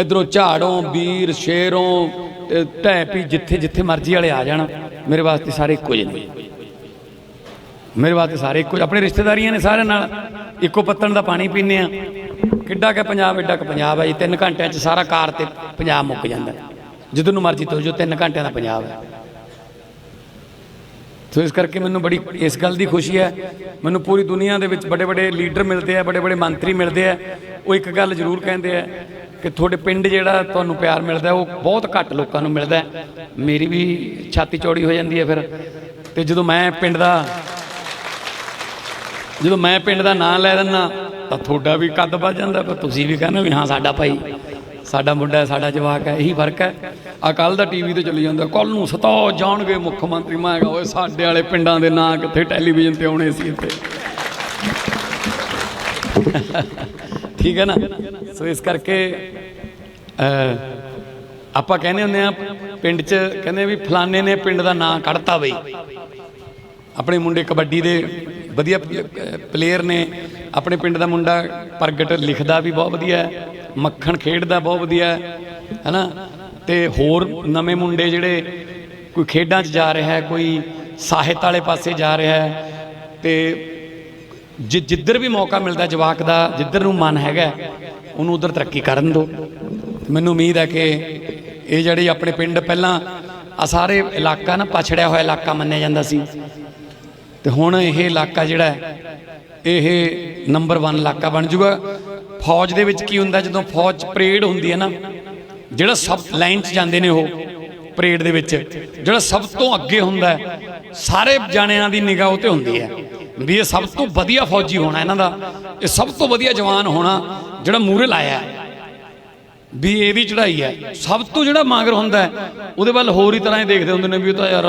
ਇਧਰੋਂ ਝਾੜੋਂ ਵੀਰ ਸ਼ੇਰੋਂ ਤੇ ਢੈਪੀ ਜਿੱਥੇ ਜਿੱਥੇ ਮਰਜ਼ੀ ਵਾਲੇ ਆ ਜਾਣ। ਮੇਰੇ ਵਾਸਤੇ ਸਾਰੇ ਇੱਕੋ ਜਿਹੇ ਨੇ। ਮੇਰੇ ਵਾਸਤੇ ਸਾਰੇ ਇੱਕੋ ਆਪਣੇ ਰਿਸ਼ਤੇਦਾਰੀਆਂ ਨੇ ਸਾਰਿਆਂ ਨਾਲ ਇੱਕੋ ਪੱਤਣ ਦਾ ਪਾਣੀ ਪੀਂਦੇ ਆ। ਕਿੱਡਾ ਕਿ ਪੰਜਾਬ ਐਡਾ ਕਿ ਪੰਜਾਬ ਹੈ ਜੀ। 3 ਘੰਟਿਆਂ 'ਚ ਸਾਰਾ ਕਾਰ ਤੇ ਪੰਜਾਬ ਮੁੱਕ ਜਾਂਦਾ। ਜਿੱਧਰ ਨੂੰ ਮਰਜ਼ੀ ਤੁਰ ਜਾਓ 3 ਘੰਟਿਆਂ ਦਾ ਪੰਜਾਬ ਹੈ ਸੋ ਇਸ ਕਰਕੇ ਮੈਨੂੰ ਬੜੀ, ਇਸ ਗੱਲ ਦੀ ਖੁਸ਼ੀ ਹੈ। ਮੈਨੂੰ ਪੂਰੀ ਦੁਨੀਆ ਦੇ ਵਿੱਚ ਬੜੇ ਬੜੇ ਲੀਡਰ ਮਿਲਦੇ ਆ, ਬੜੇ ਬੜੇ ਮੰਤਰੀ ਮਿਲਦੇ ਆ। ਉਹ ਇੱਕ ਗੱਲ ਜ਼ਰੂਰ ਕਹਿੰਦੇ ਆ ਕਿ ਤੁਹਾਡੇ ਪਿੰਡ ਜਿਹੜਾ ਤੁਹਾਨੂੰ ਪਿਆਰ ਮਿਲਦਾ ਉਹ ਬਹੁਤ ਘੱਟ ਲੋਕਾਂ ਨੂੰ ਮਿਲਦਾ ਮੇਰੀ ਵੀ ਛਾਤੀ ਚੌੜੀ ਹੋ ਜਾਂਦੀ ਹੈ ਫਿਰ। ਤੇ ਜਦੋਂ ਮੈਂ ਪਿੰਡ ਦਾ ਜਦੋਂ ਮੈਂ ਪਿੰਡ ਦਾ ਨਾਂ ਲੈ ਦਿੰਦਾ, ਤਾਂ ਤੁਹਾਡਾ ਵੀ ਕੱਦ ਵੱਧ ਜਾਂਦਾ। ਪਰ ਤੁਸੀਂ ਵੀ ਕਹਿੰਦੇ ਵੀ ਹਾਂ, ਸਾਡਾ ਭਾਈ, ਸਾਡਾ ਮੁੰਡਾ ਸਾਡਾ ਜਵਾਕ ਹੈ, ਇਹੀ ਫ਼ਰਕ ਹੈ। ਆ ਕੱਲ ਦਾ ਟੀਵੀ ਤੇ ਚੱਲੀ ਜਾਂਦਾ। ਕੱਲ ਨੂੰ ਸਤਾਓ ਜਾਣਗੇ ਮੁੱਖ ਮੰਤਰੀ। ਮੈਂ ਕਿਹਾ, ਓਏ ਸਾਡੇ ਵਾਲੇ ਪਿੰਡਾਂ ਦੇ ਨਾਂ ਕਿੱਥੇ ਟੈਲੀਵਿਜ਼ਨ ਤੇ ਆਉਣੇ ਸੀ ਇੱਥੇ? ਠੀਕ ਹੈ ਨਾ? ਸੋ ਇਸ ਕਰਕੇ ਆਪਾਂ ਕਹਿੰਦੇ ਹੁੰਦੇ ਆ ਪਿੰਡ 'ਚ ਕਹਿੰਦੇ ਵੀ ਫਲਾਣੇ ਨੇ ਪਿੰਡ ਦਾ ਨਾਂ ਕੱਢਤਾ ਬਈ। ਆਪਣੇ ਮੁੰਡੇ ਕਬੱਡੀ ਦੇ ਵਧੀਆ ਪਲੇਅਰ ਨੇ, ਆਪਣੇ ਪਿੰਡ ਦਾ ਮੁੰਡਾ ਪ੍ਰਗਟ ਲਿਖਦਾ ਵੀ ਬਹੁਤ ਵਧੀਆ ਹੈ, ਮੱਖਣ ਖੇਡਦਾ ਬਹੁਤ ਵਧੀਆ ਹੈ, ਹੈਨਾ? ਤੇ ਹੋਰ ਨਵੇਂ ਮੁੰਡੇ ਜਿਹੜੇ ਕੋਈ ਖੇਡਾਂ 'ਚ ਜਾ ਰਿਹਾ ਹੈ, ਕੋਈ ਸਾਹਿਤ ਵਾਲੇ ਪਾਸੇ ਜਾ ਰਿਹਾ ਹੈ, ਤੇ ਜਿੱਧਰ ਵੀ ਮੌਕਾ ਮਿਲਦਾ ਜਵਾਕ ਦਾ, ਜਿੱਧਰ ਨੂੰ ਮਨ ਹੈਗਾ, ਉਹਨੂੰ ਉਧਰ ਤਰੱਕੀ ਕਰਨ ਦਿਓ। ਮੈਨੂੰ ਉਮੀਦ ਹੈ ਕਿ ਇਹ ਜਿਹੜੇ ਆਪਣੇ ਪਿੰਡ ਪਹਿਲਾਂ ਆ ਸਾਰੇ ਇਲਾਕਾ ਨਾ ਪਛੜਿਆ ਹੋਇਆ ਇਲਾਕਾ ਮੰਨਿਆ ਜਾਂਦਾ ਸੀ। ਤੇ ਹੁਣ ਇਹ ਇਲਾਕਾ ਜਿਹੜਾ ਇਹ ਨੰਬਰ 1 ਇਲਾਕਾ ਬਣ ਜਾਊਗਾ ਫੌਜ ਦੇ ਵਿੱਚ ਕੀ ਹੁੰਦਾ, ਜਦੋਂ ਫੌਜ ਪਰੇਡ ਹੁੰਦੀ ਹੈ ਨਾ, ਜਿਹੜਾ ਸਭ ਲਾਈਨ 'ਚ ਜਾਂਦੇ ਨੇ ਉਹ ਪਰੇਡ ਦੇ ਵਿੱਚ, ਜਿਹੜਾ ਸਭ ਤੋਂ ਅੱਗੇ ਹੁੰਦਾ ਸਾਰੇ ਜਾਣਿਆਂ ਦੀ ਨਿਗਾਹ ਉਹ ਤੇ ਹੁੰਦੀ ਹੈ। ਵੀ ਇਹ ਸਭ ਤੋਂ ਵਧੀਆ ਫੌਜੀ ਹੋਣਾ ਇਹਨਾਂ ਦਾ। ਇਹ ਸਭ ਤੋਂ ਵਧੀਆ ਜਵਾਨ ਹੋਣਾ ਜਿਹੜਾ ਮੂਰੇ ਲਾਇਆ ਹੈ। ਵੀ ਇਹਦੀ ਚੜ੍ਹਾਈ ਹੈ। ਸਭ ਤੋਂ ਜਿਹੜਾ ਮਾਗਰ ਹੁੰਦਾ ਉਹਦੇ ਵੱਲ ਹੋਰ ਹੀ ਤਰ੍ਹਾਂ ਹੀ ਦੇਖਦੇ ਹੁੰਦੇ ਨੇ ਵੀ ਉਹ ਤਾਂ ਯਾਰ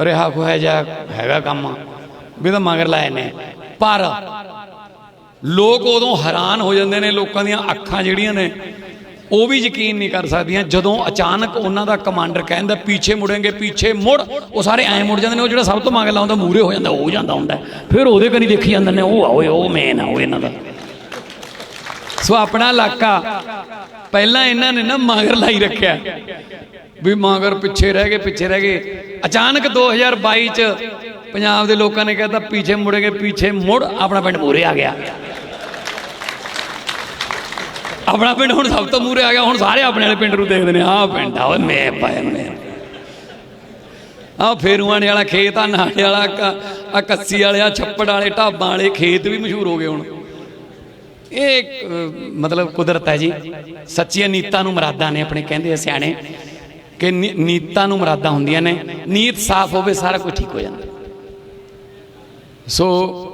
ਰਿਹਾ ਖੋਇਆ ਜਾ, ਹੈਗਾ ਕੰਮ। ਵੀ ਤਾਂ ਮਗਰ ਲਾਏ ਨੇ। ਪਰ ਲੋਕ ਉਦੋਂ ਹੈਰਾਨ ਹੋ ਜਾਂਦੇ ਨੇ, ਲੋਕਾਂ ਦੀਆਂ ਅੱਖਾਂ ਜਿਹੜੀਆਂ ਨੇ ਉਹ ਵੀ ਯਕੀਨ ਨਹੀਂ ਕਰ ਸਕਦੀਆਂ ਜਦੋਂ ਅਚਾਨਕ ਉਹਨਾਂ ਦਾ ਕਮਾਂਡਰ ਕਹਿੰਦਾ ਪਿੱਛੇ ਮੁੜेंगे ਪਿੱਛੇ ਮੁੜ। ਉਹ ਸਾਰੇ ਐਂ ਮੁੜ ਜਾਂਦੇ ਨੇ, ਉਹ ਜਿਹੜਾ ਸਭ ਤੋਂ ਮਗਰ ਲਾਉਂਦਾ ਮੂਰੇ ਹੋ ਜਾਂਦਾ, ਉਹ ਜਾਂਦਾ ਹੁੰਦਾ। ਫਿਰ ਉਹਦੇ ਕਨੀ ਦੇਖੀ ਜਾਂਦੇ ਨੇ, ਉਹ ਆਓਏ ਉਹ ਮੇਨ ਆ, ਉਹ ਇਹਨਾਂ ਦਾ। ਸੋ ਆਪਣਾ ਇਲਾਕਾ ਪਹਿਲਾਂ ਇਹਨਾਂ ਨੇ ਨਾ ਮਗਰ ਲਾਈ ਰੱਖਿਆ। ਵੀ ਮਗਰ ਪਿੱਛੇ ਰਹਿ ਗਏ, ਪਿੱਛੇ ਰਹਿ ਗਏ। ਅਚਾਨਕ 2022 ਚ ਪੰਜਾਬ ਦੇ ਲੋਕਾਂ ਨੇ ਕਹਿਤਾ ਪਿੱਛੇ ਮੁੜेंगे ਪਿੱਛੇ ਮੁੜ। ਆਪਣਾ ਪਿੰਡ ਮੂਰੇ ਆ ਗਿਆ। ਆਪਣਾ ਪਿੰਡ ਹੁਣ ਸਭ ਤੋਂ ਮੂਰੇ ਆ ਗਿਆ, ਹੁਣ ਸਾਰੇ ਆਪਣੇ ਵਾਲੇ ਪਿੰਡ ਨੂੰ ਦੇਖਦੇ ਨੇ, ਆਹ ਪਿੰਡ ਆ ਓਏ, ਮੈਂ ਪਾਇਆ ਮੈਂ ਆਹ ਫੇਰੂਆਣੇ ਵਾਲਾ ਖੇਤ ਆ, ਨਾਲੇ ਵਾਲਾ ਆ ਕੱਸੀ ਵਾਲੇ ਆ ਛੱਪੜ ਵਾਲੇ, ਢਾਬਾਂ ਵਾਲੇ, ਖੇਤ ਵੀ ਮਸ਼ਹੂਰ ਹੋ ਗਏ ਹੁਣ। ਇਹ ਮਤਲਬ ਕੁਦਰਤ ਹੈ ਜੀ। ਸੱਚੀਆਂ ਨੀਤਾਂ ਨੂੰ ਮਰਾਦਾਂ ਨੇ ਆਪਣੇ ਕਹਿੰਦੇ ਆ ਸਿਆਣੇ, ਕਿ ਨੀ- ਨੀਤਾਂ ਨੂੰ ਮਰਾਦਾਂ ਹੁੰਦੀਆਂ ਨੇ, ਨੀਤ ਸਾਫ਼ ਹੋਵੇ, ਸਾਰਾ ਕੁਝ ਠੀਕ ਹੋ ਜਾਂਦਾ। ਸੋ,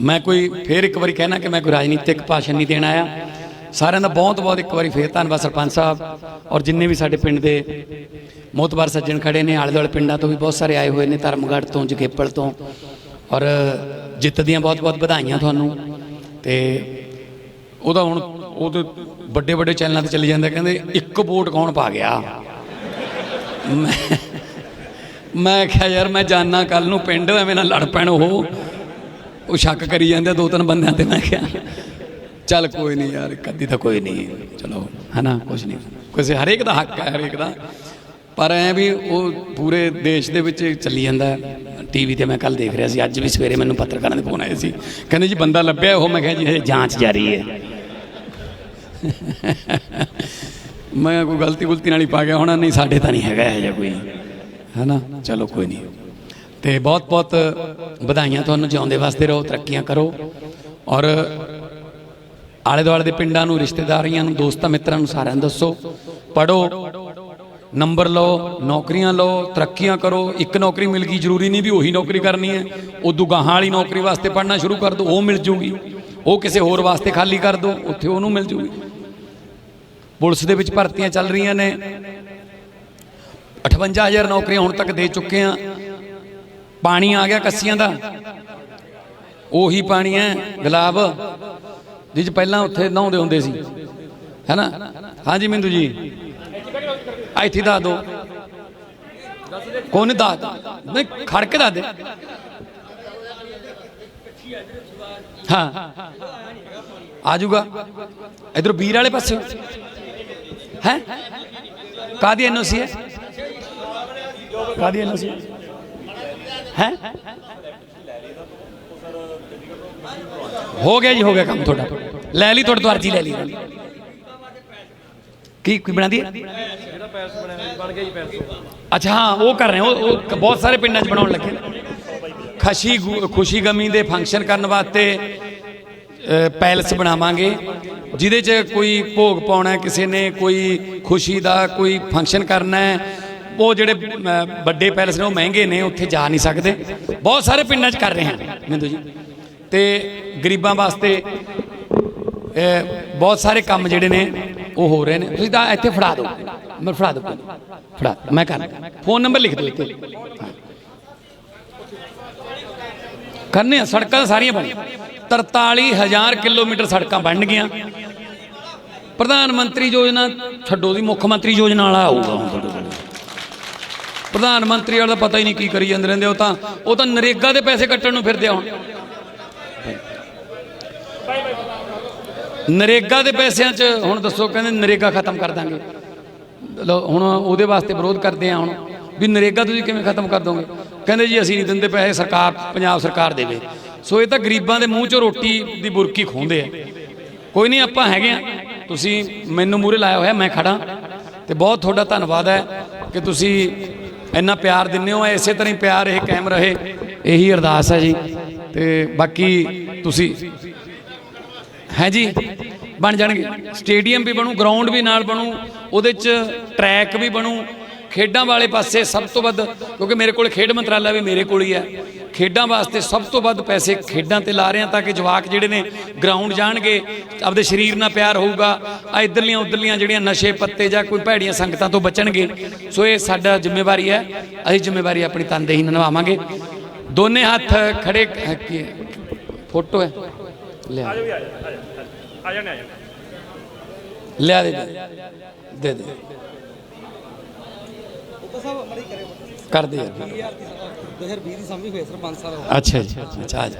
ਮੈਂ ਕੋਈ ਫੇਰ ਇੱਕ ਵਾਰੀ ਕਹਿਣਾ ਕਿ ਮੈਂ ਕੋਈ ਰਾਜਨੀਤਿਕ ਭਾਸ਼ਣ ਨਹੀਂ ਦੇਣਾ ਆਇਆ। ਸਾਰਿਆਂ ਦਾ ਬਹੁਤ ਬਹੁਤ ਇੱਕ ਵਾਰੀ ਫੇਰ ਧੰਨਵਾਦ ਸਰਪੰਚ ਸਾਹਿਬ ਔਰ ਜਿੰਨੇ ਵੀ ਸਾਡੇ ਪਿੰਡ ਦੇ ਮੋਤਬਾਰ ਸੱਜਣ ਖੜੇ ਨੇ, ਆਲੇ ਦੁਆਲੇ ਪਿੰਡਾਂ ਤੋਂ ਵੀ ਬਹੁਤ ਸਾਰੇ ਆਏ ਹੋਏ ਨੇ, ਧਰਮਗੜ੍ਹ ਤੋਂ, ਜਗੇਪਲ ਤੋਂ ਔਰ ਜਿੱਤ ਦੀਆਂ ਬਹੁਤ ਬਹੁਤ ਵਧਾਈਆਂ ਤੁਹਾਨੂੰ ਤੇ ਉਹਦਾ ਹੁਣ ਉਹਦੇ ਵੱਡੇ ਵੱਡੇ ਚੈਨਲਾਂ ਤੇ ਚੱਲੀ ਜਾਂਦਾ, ਕਹਿੰਦੇ ਇੱਕ ਵੋਟ ਕੌਣ ਪਾ ਗਿਆ? ਮੈਂ ਮੈਂ ਕਿਹਾ ਯਾਰ ਮੈਂ ਜਾਣਾ ਕੱਲ ਨੂੰ ਪਿੰਡ, ਐਵੇਂ ਨਾ ਲੜ ਪੈਣ ਉਹ ਉਹ ਸ਼ੱਕ ਕਰੀ ਜਾਂਦੇ ਆ ਦੋ ਤਿੰਨ ਬੰਦਿਆਂ ਤੇ, ਮੈਂ ਕਿਹਾ ਚੱਲ ਕੋਈ ਨਹੀਂ ਯਾਰ, ਕਦੀ ਤਾਂ ਕੋਈ ਨਹੀਂ। ਚਲੋ, ਹਨਾ ਕੁਝ ਨਹੀਂ। ਕਿਸੇ ਹਰੇਕ ਦਾ ਹੱਕ ਹੈ ਹਰੇਕ ਦਾ। ਪਰ ਐ ਵੀ ਉਹ ਪੂਰੇ ਦੇਸ਼ ਦੇ ਵਿੱਚ ਚੱਲੀ ਜਾਂਦਾ। ਟੀਵੀ ਤੇ ਮੈਂ ਕੱਲ ਦੇਖ ਰਿਹਾ ਸੀ, ਅੱਜ ਵੀ ਸਵੇਰੇ ਮੈਨੂੰ ਪੱਤਰਕਾਰਾਂ ਦੇ ਫੋਨ ਆਏ ਸੀ। ਕਹਿੰਦੇ ਜੀ, ਬੰਦਾ ਲੱਭਿਆ ਉਹ? ਮੈਂ ਕਿਹਾ ਜੀ, ਇਹ ਜਾਂਚ ਜਾਰੀ ਹੈ। ਮੈਂ ਕੋਈ ਗਲਤੀ ਗੁਲਤੀ ਨਾਲ ਹੀ ਪਾ ਗਿਆ ਹੋਣਾ, ਨਹੀਂ ਸਾਡੇ ਤਾਂ ਨਹੀਂ ਹੈਗਾ ਇਹ ਜਿਹਾ ਕੋਈ। ਹੈਨਾ, ਚਲੋ ਕੋਈ ਨਹੀਂ। ਤੇ ਬਹੁਤ ਬਹੁਤ ਵਧਾਈਆਂ ਤੁਹਾਨੂੰ, ਜਿਉਂਦੇ ਵਾਸਤੇ ਰਹੋ, ਤਰੱਕੀਆਂ ਕਰੋ। ਔਰ ਆਲੇ ਦੁਆਲੇ ਦੇ ਪਿੰਡਾਂ ਨੂੰ, ਰਿਸ਼ਤੇਦਾਰੀਆਂ ਨੂੰ, ਦੋਸਤਾਂ, ਮਿੱਤਰਾਂ ਨੂੰ ਸਾਰਿਆਂ ਨੂੰ ਦੱਸੋ। ਪੜੋ ਨੰਬਰ ਲਓ, ਨੌਕਰੀਆਂ ਲਓ, ਤਰੱਕੀਆਂ ਕਰੋ। ਇੱਕ ਨੌਕਰੀ ਮਿਲ ਗਈ, ਜ਼ਰੂਰੀ ਨਹੀਂ ਵੀ ਉਹੀ ਨੌਕਰੀ ਕਰਨੀ ਹੈ। ਉਹ ਦੁਗਾਹਾਂ ਵਾਲੀ ਨੌਕਰੀ ਵਾਸਤੇ ਪੜ੍ਹਨਾ ਸ਼ੁਰੂ ਕਰ ਦਿਓ ਉਹ ਮਿਲ ਜੂਗੀ। ਉਹ ਕਿਸੇ ਹੋਰ ਵਾਸਤੇ ਖਾਲੀ ਕਰ ਦਿਓ ਉੱਥੇ ਉਹਨੂੰ ਮਿਲ ਜੂਗੀ। ਪੁਲਿਸ ਦੇ ਵਿੱਚ ਭਰਤੀਆਂ ਚੱਲ ਰਹੀਆਂ ਨੇ। 58000 ਨੌਕਰੀਆਂ ਹੁਣ ਤੱਕ ਦੇ ਚੁੱਕੇ ਆ ਪਾਣੀ ਆ ਗਿਆ ਕੱਸੀਆਂ ਦਾ। ਉਹੀ ਪਾਣੀ ਹੈ, ਗੁਲਾਬ। ਜਿਸ ਪਹਿਲਾਂ ਉੱਥੇ ਨਹਾਉਂਦੇ ਹੁੰਦੇ ਸੀ। ਹੈਨਾ? ਹਾਂਜੀ ਮਿੰਦੂ ਜੀ। ਇੱਥੇ ਦੱਸ ਦੋ। ਕੋਣ ਦੱਸ। ਨਹੀਂ ਖੜ ਕੇ ਦੱਸ ਦੇ। ਹਾਂ। ਆ ਜਾਊਗਾ। ਇਧਰ ਵੀਰ ਵਾਲੇ ਪਾਸੇ। ਹੈ? ਕਾਦੀ ਐਨਓਸੀ ਹੈ? ਕਾਦੀ ਐਨਓਸੀ ਹੈ? ਹੋ ਗਿਆ ਜੀ ਹੋ ਗਿਆ ਕੰਮ ਤੁਹਾਡਾ। ਲੈ ਲਈ ਤੁਹਾਡੇ ਤੋਂ ਅਰਜੀ ਲੈ ਲਈ। ਕੀ ਕੀ ਬਣਾ ਦੀ ਅੱਛਾ ਹਾਂ ਉਹ ਕਰ ਰਹੇ ਉਹ ਬਹੁਤ ਸਾਰੇ ਪਿੰਡਾਂ 'ਚ ਬਣਾਉਣ ਲੱਗੇ ਨੇ। ਖੁਸ਼ੀ ਖੁਸ਼ੀ ਗਮੀ ਦੇ ਫੰਕਸ਼ਨ ਕਰਨ ਵਾਸਤੇ ਅ, ਪੈਲਸ ਬਣਾਵਾਂਗੇ। ਜਿਹਦੇ 'ਚ ਕੋਈ ਭੋਗ ਪਾਉਣਾ ਕਿਸੇ ਨੇ ਕੋਈ ਖੁਸ਼ੀ ਦਾ ਕੋਈ ਫੰਕਸ਼ਨ ਕਰਨਾ ਹੈ ਉਹ ਜਿਹੜੇ ਵੱਡੇ ਪੈਲਸ ਨੇ ਉਹ ਮਹਿੰਗੇ ਨੇ ਉੱਥੇ ਜਾ ਨਹੀਂ ਸਕਦੇ। ਬਹੁਤ ਸਾਰੇ ਪਿੰਡਾਂ 'ਚ ਕਰ ਰਹੇ ਹਾਂ। ਮਿੰਦੂ ਜੀ। ਤੇ ਗਰੀਬਾਂ ਵਾਸਤੇ ਬਹੁਤ ਸਾਰੇ ਕੰਮ ਜਿਹੜੇ ਨੇ, ਉਹ ਹੋ ਰਹੇ ਨੇ। ਤੁਸੀਂ ਤਾਂ ਇੱਥੇ ਫੜਾ ਦਿਓ। ਮੈਂ ਫੜਾ ਦਿਓ ਫੜਾ ਮੈਂ ਕਰ ਫੋਨ ਨੰਬਰ ਲਿਖ ਦਿਓ ਇੱਥੇ ਕਰਨੇ ਆ। ਸੜਕਾਂ ਸਾਰੀਆਂ ਬਣ 43000 ਕਿਲੋਮੀਟਰ ਸੜਕਾਂ ਬਣ ਗਈਆਂ। ਪ੍ਰਧਾਨ ਮੰਤਰੀ ਯੋਜਨਾ ਛੱਡੋ ਦੀ। ਮੁੱਖ ਮੰਤਰੀ ਯੋਜਨਾ ਵਾਲਾ ਆਊਗਾ ਪ੍ਰਧਾਨ ਮੰਤਰੀ ਵਾਲਾ ਤਾਂ ਪਤਾ ਹੀ ਨਹੀਂ ਕੀ ਕਰੀ ਜਾਂਦੇ ਰਹਿੰਦੇ ਉਹ ਤਾਂ ਉਹ ਤਾਂ ਨਰੇਗਾ ਦੇ ਪੈਸੇ ਕੱਟਣ ਨੂੰ ਫਿਰਦੇ ਆ ਨਰੇਗਾ ਦੇ ਪੈਸਿਆਂ 'ਚ, ਹੁਣ ਦੱਸੋ, ਕਹਿੰਦੇ ਨਰੇਗਾ ਖਤਮ ਕਰ ਦਾਂਗੇ। ਲਓ, ਹੁਣ ਉਹਦੇ ਵਾਸਤੇ ਵਿਰੋਧ ਕਰਦੇ ਆ ਹੁਣ, ਵੀ ਨਰੇਗਾ ਤੁਸੀਂ ਕਿਵੇਂ ਖਤਮ ਕਰ ਦੋਗੇ? ਕਹਿੰਦੇ ਜੀ, ਅਸੀਂ ਨਹੀਂ ਦਿੰਦੇ ਪੈਸੇ, ਸਰਕਾਰ, ਪੰਜਾਬ ਸਰਕਾਰ ਦੇਵੇ। ਸੋ ਇਹ ਤਾਂ ਗਰੀਬਾਂ ਦੇ ਮੂੰਹ 'ਚੋਂ ਰੋਟੀ ਦੀ ਬੁਰਕੀ ਖੋਹਦੇ ਆ। ਕੋਈ ਨਹੀਂ, ਆਪਾਂ ਹੈਗੇ ਆ। ਤੁਸੀਂ ਮੈਨੂੰ ਮੂਰੇ ਲਾਇਆ ਹੋਇਆ, ਮੈਂ ਖੜਾ ਤੇ ਬਹੁਤ ਤੁਹਾਡਾ ਧੰਨਵਾਦ ਹੈ ਕਿ ਤੁਸੀਂ ਇੰਨਾ ਪਿਆਰ ਦਿੰਦੇ ਹੋ। ਇਸੇ ਤਰ੍ਹਾਂ ਹੀ ਪਿਆਰ ਇਹ ਕਾਇਮ ਰਹੇ। ਇਹੀ ਅਰਦਾਸ ਹੈ ਜੀ। ਤੇ ਬਾਕੀ ਤੁਸੀਂ ਹੈ ਜੀ? ਬਣ ਜਾਣਗੇ। ਸਟੇਡੀਅਮ ਵੀ ਬਣੂ, ਗਰਾਊਂਡ ਵੀ ਨਾਲ ਬਣੂ, ਉਹਦੇ ਚ ਟਰੈਕ ਵੀ ਬਣੂ। ਖੇਡਾਂ ਵਾਲੇ ਪਾਸੇ ਸਭ ਤੋਂ ਵੱਧ, ਕਿਉਂਕਿ ਮੇਰੇ ਕੋਲ ਖੇਡ ਮੰਤਰਾਲਾ ਵੀ ਮੇਰੇ ਕੋਲ ਹੀ ਹੈ। ਖੇਡਾਂ ਵਾਸਤੇ ਸਭ ਤੋਂ ਵੱਧ ਪੈਸੇ ਖੇਡਾਂ ਤੇ ਲਾ ਰਹੇ ਹਾਂ ਤਾਂ ਕਿ ਜਵਾਕ ਜਿਹੜੇ ਨੇ ਗਰਾਊਂਡ ਜਾਣਗੇ, ਆਪਦੇ ਸਰੀਰ ਨਾਲ ਪਿਆਰ ਹੋਊਗਾ। ਆ ਇਧਰਲੀਆਂ, ਉਧਰਲੀਆਂ ਜਿਹੜੀਆਂ ਨਸ਼ੇ ਪੱਤੇ ਜਾਂ ਕੋਈ ਭੈੜੀਆਂ ਸੰਗਤਾਂ ਤੋਂ ਬਚਣਗੇ, ਸੋ ਇਹ ਸਾਡਾ ਜ਼ਿੰਮੇਵਾਰੀ ਹੈ। ਅਸੀਂ ਜ਼ਿੰਮੇਵਾਰੀ ਆਪਣੀ ਤਨਦੇਹੀ ਨਿਭਾਵਾਂਗੇ। ਦੋਨੇ ਹੱਥ ਖੜੇ ਫੋਟੋ ਹੈ। ਲਿਆ ਆ ਜਾਣੇ ਆ ਜਾਣੇ ਲਿਆ ਦੇ ਦੇ ਦੇ ਕਰ ਦੇ ਯਾਰ 2020 ਦੀ ਸੰਭੀ ਹੋਈ ਸਰ 5 ਸਾਲ ਹੋ ਅੱਛਾ ਜੀ ਅੱਛਾ ਆ ਜਾ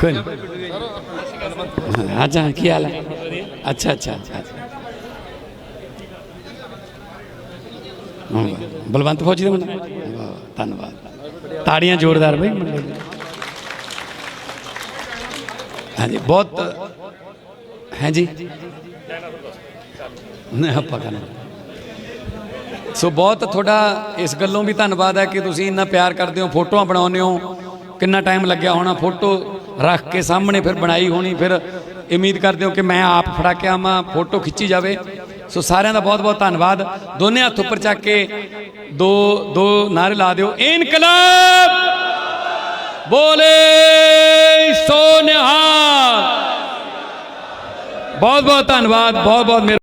ਕੋਈ ਅੱਛਾ ਕੀ ਹਾਲ ਹੈ? ਅੱਛਾ ਅੱਛਾ ਅੱਛਾ ਬਲਵੰਤ ਫੌਜੀ ਦਾ ਮੁੰਡਾ? ਵਾਹ, ਧੰਨਵਾਦ। ਤਾੜੀਆਂ ਜ਼ੋਰਦਾਰ ਬਈ। ਹਾਂਜੀ ਬਹੁਤ ਹਾਂਜੀ। ਨਹੀਂ ਆਪਾਂ ਕਰਨਾ। ਸੋ ਬਹੁਤ ਤੁਹਾਡਾ ਇਸ ਗੱਲੋਂ ਵੀ ਧੰਨਵਾਦ ਹੈ ਕਿ ਤੁਸੀਂ ਇੰਨਾ ਪਿਆਰ ਕਰਦੇ ਹੋ ਫੋਟੋਆਂ ਬਣਾਉਂਦੇ ਹੋ। ਕਿੰਨਾ ਟਾਈਮ ਲੱਗਿਆ ਹੋਣਾ ਫੋਟੋ ਰੱਖ ਕੇ ਸਾਹਮਣੇ ਫਿਰ ਬਣਾਈ ਹੋਣੀ, ਫਿਰ ਉਮੀਦ ਕਰਦੇ ਹੋ ਕਿ ਮੈਂ ਆਪ ਫੜਾ ਕੇ ਆਵਾਂ, ਫੋਟੋ ਖਿੱਚੀ ਜਾਵੇ। ਸੋ ਸਾਰਿਆਂ ਦਾ ਬਹੁਤ ਬਹੁਤ ਧੰਨਵਾਦ। ਦੋਨੇ ਹੱਥ ਉੱਪਰ ਚੱਕ ਕੇ ਦੋ ਦੋ ਨਾਰੇ ਲਾ ਦਿਓ। ਇਨਕਲਾਬ! ਬੋਲੇ ਸੋ ਨਿਹਾਲ! ਬਹੁਤ ਬਹੁਤ ਧੰਨਵਾਦ, ਬਹੁਤ ਬਹੁਤ ਮਿਹਰ-